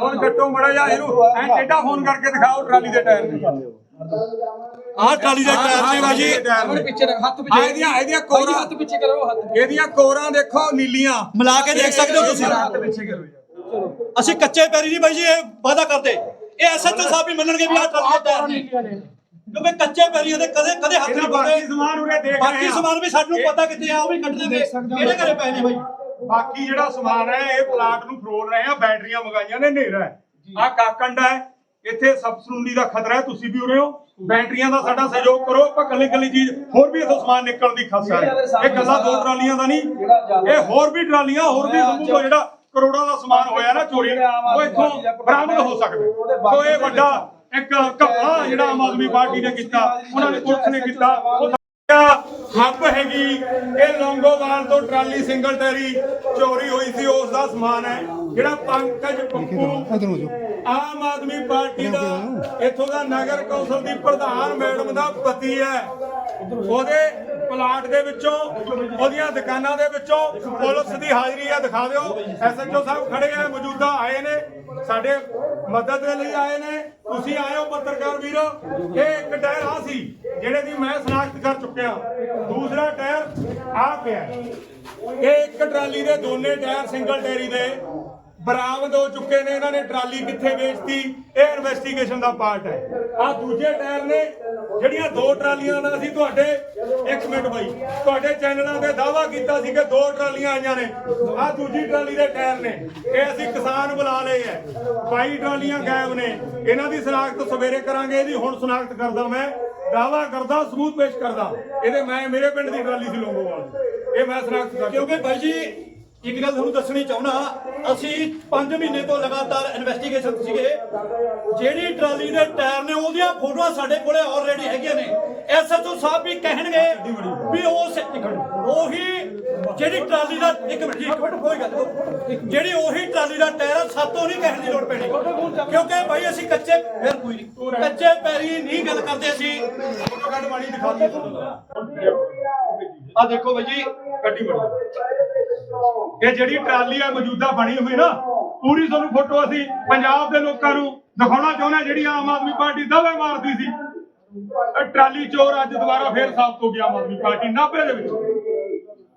Phone ਕੱਟੋ ਮੜਾ ਜਾ ਇਹਨੂੰ ਐ ਟੇਡਾ ਫੋਨ ਕਰਕੇ ਦਿਖਾਓ ਟਰਾਲੀ ਦੇ ਟਾਇਰ ਨੂੰ। ਆਹ ਟਰਾਲੀ ਦੇ ਟਾਇਰ ਨੇ ਬਾਜੀ। ਆਪਣੇ ਪਿੱਛੇ ਹੱਥ ਪਿੱਛੇ। ਇਹਦੀਆਂ ਇਹਦੀਆਂ ਕੋਰਾਂ ਹੱਥ ਪਿੱਛੇ ਕਰੋ ਹੱਥ ਇਹਦੀਆਂ ਕੋਰਾਂ ਦੇਖੋ ਨੀਲੀਆਂ। ਮਿਲਾ ਕੇ ਦੇਖ ਸਕਦੇ ਹੋ ਤੁਸੀਂ। ਹੱਥ ਪਿੱਛੇ ਕਰੋ ਅਸੀਂ ਕੱਚੇ ਪੈਰੀ ਨਹੀਂ ਬਾਈ ਜੀ ਇਹ ਵਾਅਦਾ ਕਰਦੇ। ਇਹ ਐਸਐਚਓ ਸਾਹਿਬ ਵੀ ਮੰਨਣਗੇ ਵੀ ਆਹ ਟਰਾਲੀ ਦੇ ਟਾਇਰ ਨੇ। ਕਿਉਂਕਿ ਕੱਚੇ ਪੈਰੀ ਉਹਦੇ ਕਦੇ ਕਦੇ ਹੱਥ ਨਹੀਂ ਪਾਉਂਦੇ। ਸਮਾਨ ਉਰੇ ਦੇਖ ਰਹੇ ਬਾਕੀ ਸਮਾਨ ਵੀ ਸਾਨੂੰ ਪਤਾ ਕਿੱਥੇ ਆ ਉਹ ਵੀ ਕੱਢ ਦੇਣਗੇ। ਕਿਹੜੇ ਘਰੇ ਪਏ ਨੇ ਬਾਈ। ਬਾਕੀ ਜਿਹੜਾ ਸਮਾਨ ਹੈ ਇਹ ਪਲਾਟ ਨੂੰ ਫਰੋਲ ਰਹੇ ਆ ਬੈਟਰੀਆਂ ਮੰਗਾਈਆਂ ਨੇ ਹਨੇਰਾ ਹੈ। ਆ ਕਾਕੰਡਾ ਹੈ ਇੱਥੇ ਸਬਸਨੂਨੀ ਦਾ ਖਤਰਾ ਹੈ ਤੁਸੀਂ ਵੀ ਉਰੇ ਹੋ। ਬੈਟਰੀਆਂ ਦਾ ਸਾਡਾ ਸਹਿਯੋਗ ਕਰੋ ਆਪਾਂ ਕੱਲੀ ਕੱਲੀ ਚੀਜ਼ ਹੋਰ ਵੀ ਇਥੋਂ ਸਮਾਨ ਨਿਕਲਣ ਦੀ ਖਾਸਾ ਹੈ। ਇਹ ਗੱਲਾਂ ਦੋ ਟਰਾਲੀਆਂ ਦਾ ਨਹੀਂ ਇਹ ਹੋਰ ਵੀ ਟਰਾਲੀਆਂ ਹੋਰ ਵੀ ਸਮੂਹ ਜਿਹੜਾ ਕਰੋੜਾਂ ਦਾ ਸਮਾਨ ਹੋਇਆ ਨਾ ਚੋਰੀ ਉਹ ਇੱਥੋਂ ਬਰਾਮਦ ਹੋ ਸਕਦਾ। ਸੋ ਇਹ ਵੱਡਾ ਇੱਕ ਘਪਲਾ ਜਿਹੜਾ ਆਮ ਆਦਮੀ ਪਾਰਟੀ ਨੇ ਕੀਤਾ ਉਹਨਾਂ ਨੇ ਪੁਲਿਸ ਨੇ ਕੀਤਾ ਹੱਬ ਹੈਗੀ। ਇਹ ਲੌਂਗੋਵਾਲ ਤੋਂ ਟਰਾਲੀ ਸਿੰਗਲ ਟੈਰੀ ਚੋਰੀ ਹੋਈ ਸੀ ਉਸ ਦਾ ਸਮਾਨ ਹੈ ਜਿਹੜਾ ਪੰਕਜ ਪੱਪੂ ਆਮ ਆਦਮੀ ਪਾਰਟੀ ਦਾ ਇੱਥੋਂ ਦਾ ਨਗਰ ਕੌਂਸਲ ਦੀ ਪ੍ਰਧਾਨ ਮੈਡਮ ਦਾ ਪਤੀ ਹੈ। ਉਹਦੇ ਪਲਾਟ ਦੇ ਵਿੱਚੋਂ ਉਹਦੀਆਂ ਦੁਕਾਨਾਂ ਦੇ ਵਿੱਚੋਂ ਪੁਲਿਸ ਦੀ ਹਾਜ਼ਰੀ ਹੈ ਦਿਖਾ ਦਿਓ। ਐਸਐਚਓ ਸਾਹਿਬ ਖੜੇ ਆ ਮੌਜੂਦਾ ਆਏ ਨੇ ਸਾਡੇ ਮਦਦ ਦੇ ਲਈ ਆਏ ਨੇ। ਤੁਸੀਂ ਹੋ ਪੱਤਰਕਾਰ ਵੀਰ ਇਹ ਇੱਕ ਆ ਸੀ। ਜਿਹੜੇ ਦੀ ਮੈਂ ਸਨਾਖਤ ਕਰ ਚੁੱਕਿਆ, ਦੂਸਰਾ ਟਾਇਰ ਆ ਪਿਆ ਇਹ ਇੱਕ ਟਰਾਲੀ ਦੇ ਦੋਨੇ ਟਾਇਰ ਸਿੰਗਲ ਟੈਰੀ ਦੇ ਬਰਾਮਦ ਹੋ ਚੁੱਕੇ ਨੇ, ਇਹਨਾਂ ਨੇ ਟਰਾਲੀ ਕਿੱਥੇ ਵੇਚਤੀ, ਇਹ ਇਨਵੈਸਟੀਗੇਸ਼ਨ ਦਾ ਪਾਰਟ ਹੈ। ਆ ਦੂਜੇ ਟਾਇਰ ਨੇ, ਜਿਹੜੀਆਂ ਦੋ ਟਰਾਲੀਆਂ ਦਾ ਅਸੀਂ ਤੁਹਾਡੇ, ਇੱਕ ਮਿੰਟ ਬਾਈ, ਤੁਹਾਡੇ ਚੈਨਲਾਂ ਤੇ ਦਾਵਾ ਕੀਤਾ ਸੀ ਕਿ ਦੋ ਟਰਾਲੀਆਂ ਆਈਆਂ ਨੇ। ਆ ਦੂਜੀ ਟਰਾਲੀ ਦੇ ਟਾਇਰ ਨੇ, ਇਹ ਅਸੀਂ ਕਿਸਾਨ ਬੁਲਾ ਲਏ ਐ 22 ਟਰਾਲੀਆਂ ਗਾਇਬ ਨੇ, ਇਹਨਾਂ ਦੀ ਸ਼ਨਾਖਤ ਸਵੇਰੇ ਕਰਾਂਗੇ, ਇਹਦੀ ਹੁਣ ਸ਼ਨਾਖਤ ਕਰਦਾ ਮੈਂ। ਦਾਵਾ ਕਰਦਾ ਸਬੂਤ ਪੇਸ਼ ਕਰਦਾ। ਇਹਦੇ ਮੈਂ ਮੇਰੇ ਪਿੰਡ ਦੀ ਟਰਾਲੀ ਸੀ ਲੋਂਗੋਵਾਲ ਦੀ। ਇਹ ਮੈਂ ਸ਼ਨਾਖਤ ਕਰ ਕਿਉਂਕਿ ਬਾਈ ਜੀ ਇੱਕ ਗੱਲ ਤੁਹਾਨੂੰ ਦੱਸਣੀ ਚਾਹੁੰਦਾ ਅਸੀਂ 5 ਮਹੀਨੇ ਤੋਂ ਲਗਾਤਾਰ ਇਨਵੈਸਟੀਗੇਸ਼ਨ ਸੀਗੇ। ਜਿਹੜੀ ਟਰਾਲੀ ਦੇ ਟਾਇਰ ਨੇ ਉਹਦੀਆਂ ਫੋਟੋਆਂ ਸਾਡੇ ਕੋਲੇ ਆਲਰੇਡੀ ਹੈਗੀਆਂ ਨੇ। ਐਸਐਚਓ ਸਾਹਿਬ ਵੀ ਕਹਿਣਗੇ ਵੀ ਉਸ ਉਹੀ ਜਿਹੜੀ ਟਰਾਲੀ ਦਾ ਇੱਕ ਮਿੰਟ ਜੀ ਇੱਕ ਮਿੰਟ ਕੋਈ ਗੱਲ ਜਿਹੜੀ ਉਹੀ ਟਰਾਲੀ ਦਾ ਟਾਇਰ ਆ, ਸਾਤੋਂ ਨਹੀਂ ਕਹਿਣ ਦੀ ਲੋੜ ਪੈਣੀ। ਕਿਉਂਕਿ ਭਾਈ ਅਸੀਂ ਕੱਚੇ ਫਿਰ ਕੋਈ ਨਹੀਂ ਕੱਚੇ ਪੈਰੀ ਨਹੀਂ ਗੱਲ ਕਰਦੇ ਅਸੀਂ। ਫੋਟੋ ਕੱਢ ਮਾੜੀ ਦਿਖਾ ਆ ਦੇਖੋ ਬਾਈ ਜੀ ਗੱਡੀ ਬਣੀ। ਇਹ ਜਿਹੜੀ ਟਰਾਲੀ ਆ ਮੌਜੂਦਾ ਬਣੀ ਹੋਈ ਨਾ ਪੂਰੀ ਤੁਹਾਨੂੰ ਫੋਟੋ ਅਸੀਂ ਪੰਜਾਬ ਦੇ ਲੋਕਾਂ ਨੂੰ ਦਿਖਾਉਣਾ ਚਾਹੁੰਦੇ ਹਾਂ ਜਿਹੜੀ ਆਮ ਆਦਮੀ ਪਾਰਟੀ ਦਾਅਵੇ ਮਾਰਦੀ ਸੀ। ਇਹ ਟਰਾਲੀ ਚੋਰ ਅੱਜ ਦੁਬਾਰਾ ਫੇਰ ਸਾਬਤ ਹੋ ਗਿਆ ਆਮ ਆਦਮੀ ਪਾਰਟੀ 90 ਦੇ ਵਿੱਚ।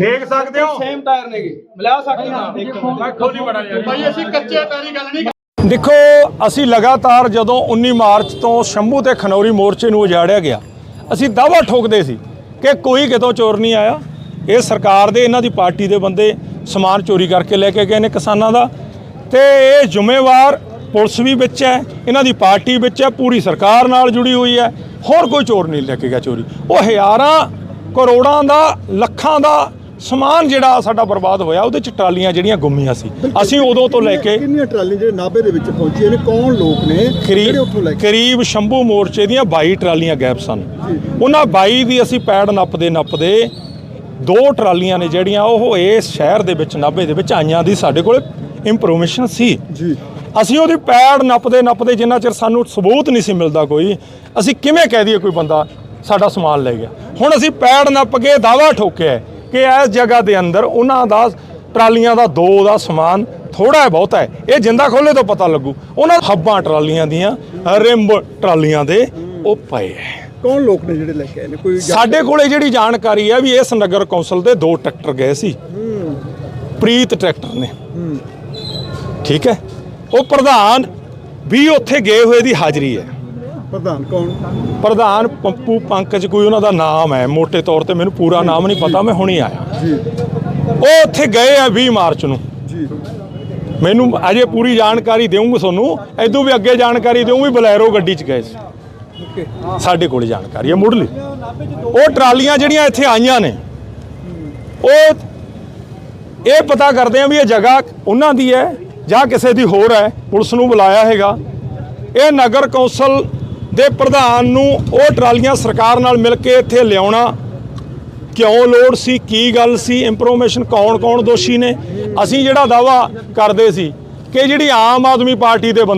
ਦੇਖ ਸਕਦੇ ਹੋ? ਸੇਮ ਟਾਇਰ ਨੇਗੇ। ਮਿਲਾ ਸਕਦੇ ਹਾਂ? ਦੇਖੋ ਮੈਂ ਖੋਲੀ ਬੜਾ ਯਾਰ। ਭਾਈ ਅਸੀਂ ਕੱਚੇ ਪੈਰੀ ਗੱਲ ਨਹੀਂ ਦੇਖੋ ਅਸੀਂ ਲਗਾਤਾਰ ਜਦੋਂ 19 ਮਾਰਚ ਤੋਂ ਸ਼ੰਭੂ ਤੇ ਖਨੌਰੀ ਮੋਰਚੇ ਨੂੰ ਉਜਾੜਿਆ ਗਿਆ ਅਸੀਂ ਦਾਵਾ ਠੋਕਦੇ ਸੀ ਕਿ ਕੋਈ ਕਿਤੋਂ ਚੋਰ ਨਹੀਂ ਆਇਆ। ਇਹ ਸਰਕਾਰ ਦੇ ਇਹਨਾਂ ਦੀ ਪਾਰਟੀ ਦੇ ਬੰਦੇ ਸਮਾਨ ਚੋਰੀ ਕਰਕੇ ਲੈ ਕੇ ਗਏ ਨੇ ਕਿਸਾਨਾਂ ਦਾ। ਤੇ ਇਹ ਜ਼ਿੰਮੇਵਾਰ ਪੁਲਿਸ ਵੀ ਵਿੱਚ ਹੈ ਇਹਨਾਂ ਦੀ ਪਾਰਟੀ ਵਿੱਚ ਹੈ ਪੂਰੀ ਸਰਕਾਰ ਨਾਲ ਜੁੜੀ ਹੋਈ ਹੈ। ਹੋਰ ਕੋਈ ਚੋਰ ਨਹੀਂ ਲੈ ਕੇ ਗਿਆ ਚੋਰੀ। ਉਹ ਹਜ਼ਾਰਾਂ ਕਰੋੜਾਂ ਦਾ ਲੱਖਾਂ ਦਾ ਸਮਾਨ ਜਿਹੜਾ ਸਾਡਾ ਬਰਬਾਦ ਹੋਇਆ ਉਹਦੇ ਚ ਟਰਾਲੀਆਂ ਜਿਹੜੀਆਂ ਗੁੰਮੀਆਂ ਸੀ। ਅਸੀਂ ਉਦੋਂ ਤੋਂ ਲੈ ਕੇ ਕਿੰਨੀਆਂ ਟਰਾਲੀਆਂ ਜਿਹੜੇ ਨਾਭੇ ਦੇ ਵਿੱਚ ਪਹੁੰਚੀਆਂ ਨੇ ਕੌਣ ਲੋਕ ਨੇ ਜਿਹੜੇ ਉੱਥੋਂ ਲੈ ਕਰੀਬ ਕੇ? ਕਰੀਬ ਸ਼ੰਭੂ ਮੋਰਚੇ ਦੀਆਂ 22 ਟਰਾਲੀਆਂ ਗਾਇਬ ਸਨ। ਉਹਨਾਂ 22 ਦੀ ਅਸੀਂ ਪੈੜ ਨੱਪਦੇ ਨੱਪਦੇ ਦੋ ਟਰਾਲੀਆਂ ਨੇ ਜਿਹੜੀਆਂ ਉਹ ਇਸ ਸ਼ਹਿਰ ਦੇ ਵਿੱਚ ਨਾਭੇ ਦੇ ਵਿੱਚ ਆਈਆਂ ਦੀ ਸਾਡੇ ਕੋਲ ਇੰਫੋਰਮੇਸ਼ਨ ਸੀ। ਜੀ। ਅਸੀਂ ਉਹਦੀ ਪੈੜ ਨੱਪਦੇ ਨੱਪਦੇ ਜਿੰਨਾ ਚਿਰ ਸਾਨੂੰ ਸਬੂਤ ਨਹੀਂ ਸੀ ਮਿਲਦਾ ਕੋਈ ਅਸੀਂ ਕਿਵੇਂ ਕਹਿ ਦਈਏ ਕੋਈ ਬੰਦਾ? ਸਾਡਾ ਸਮਾਨ ਲੈ ਗਿਆ। ਹੁਣ ਅਸੀਂ ਪੈੜ ਨੱਪ ਕੇ ਦਾਵਾ ਠੋਕਿਆ ਕਿ ਇਸ ਜਗ੍ਹਾ ਦੇ ਅੰਦਰ ਉਹਨਾਂ ਦਾ ਟਰਾਲੀਆਂ ਦਾ ਦੋ ਦਾ ਸਮਾਨ ਥੋੜਾ ਹੈ ਬਹੁਤ ਹੈ। ਇਹ ਜਿੰਦਾ ਖੋਲੇ ਤੋਂ ਪਤਾ ਲੱਗੂ। ਉਹਨਾਂ ਹੱਬਾਂ ਟਰਾਲੀਆਂ ਦੀਆਂ ਰਿੰਬ ਟਰਾਲੀਆਂ ਦੇ ਉਹ ਪਏ ਹੈ। ਕੌਣ ਲੋਕ ਨੇ ਜਿਹੜੇ ਲੈ ਕੇ ਆਏ ਨੇ? ਕੋਈ ਸਾਡੇ ਕੋਲੇ ਜਿਹੜੀ ਜਾਣਕਾਰੀ ਹੈ ਵੀ ਇਸ ਨਗਰ ਕੌਂਸਲ ਦੇ ਦੋ ਟਰੈਕਟਰ ਗਏ ਸੀ। ਪ੍ਰੀਤ ਟਰੈਕਟਰ ਨੇ। ਠੀਕ ਹੈ। ਉਹ ਪ੍ਰਧਾਨ ਵੀ ਉੱਥੇ ਗਏ ਹੋਏ ਦੀ ਹਾਜ਼ਰੀ ਹੈ। ਪ੍ਰਧਾਨ ਕੌਣ? ਪ੍ਰਧਾਨ ਪੰਪੂ ਪੰਕਜ ਕੋਈ ਉਹਨਾਂ ਦਾ ਨਾਮ ਹੈ ਮੋٹے ਤੌਰ ਤੇ ਮੈਨੂੰ ਪੂਰਾ ਨਾਮ ਨਹੀਂ ਪਤਾ ਮੈਂ ਹੁਣੀ ਆਇਆ। ਜੀ। ਉਹ ਉੱਥੇ ਗਏ ਆ 20 ਮਾਰਚ ਨੂੰ। ਜੀ। ਮੈਨੂੰ ਅਜੇ ਪੂਰੀ ਜਾਣਕਾਰੀ ਦੇਵਾਂਗਾ ਤੁਹਾਨੂੰ ਐਦੋਂ ਵੀ ਅੱਗੇ ਜਾਣਕਾਰੀ ਦੇਵਾਂ ਵੀ ਬਲੈਰੋ ਗੱਡੀ 'ਚ ਗਏ ਸੀ। ਸਾਡੇ ਕੋਲ ਜਾਣਕਾਰੀ ਹੈ ਮੁੱਢਲੀ। ਉਹ ਟਰਾਲੀਆਂ ਜਿਹੜੀਆਂ ਇੱਥੇ ਆਈਆਂ ਨੇ ਉਹ ਇਹ ਪਤਾ ਕਰਦੇ ਆ ਵੀ ਇਹ ਜਗ੍ਹਾ ਉਹਨਾਂ ਦੀ ਹੈ ਜਾਂ ਕਿਸੇ ਦੀ ਹੋਰ ਹੈ ਪੁਲਿਸ ਨੂੰ ਬੁਲਾਇਆ ਹੈਗਾ। ਇਹ ਨਗਰ ਕੌਂਸਲ ਦੇ ਪ੍ਰਧਾਨ ਨੂੰ ਉਹ ਟਰਾਲੀਆਂ ਸਰਕਾਰ ਨਾਲ ਮਿਲ ਕੇ ਇੱਥੇ ਲਿਆਉਣਾ ਕਿਉਂ ਲੋੜ ਸੀ, ਕੀ ਗੱਲ ਸੀ ਇਨਫੋਰਮੇਸ਼ਨ ਕੌਣ ਕੌਣ ਦੋਸ਼ੀ ਨੇ? ਅਸੀਂ ਜਿਹੜਾ ਦਾਵਾ ਕਰਦੇ ਸੀ ਕਿ ਜਿਹੜੀ ਆਮ ਆਦਮੀ ਪਾਰਟੀ ਦੇ ਬੰਦੇ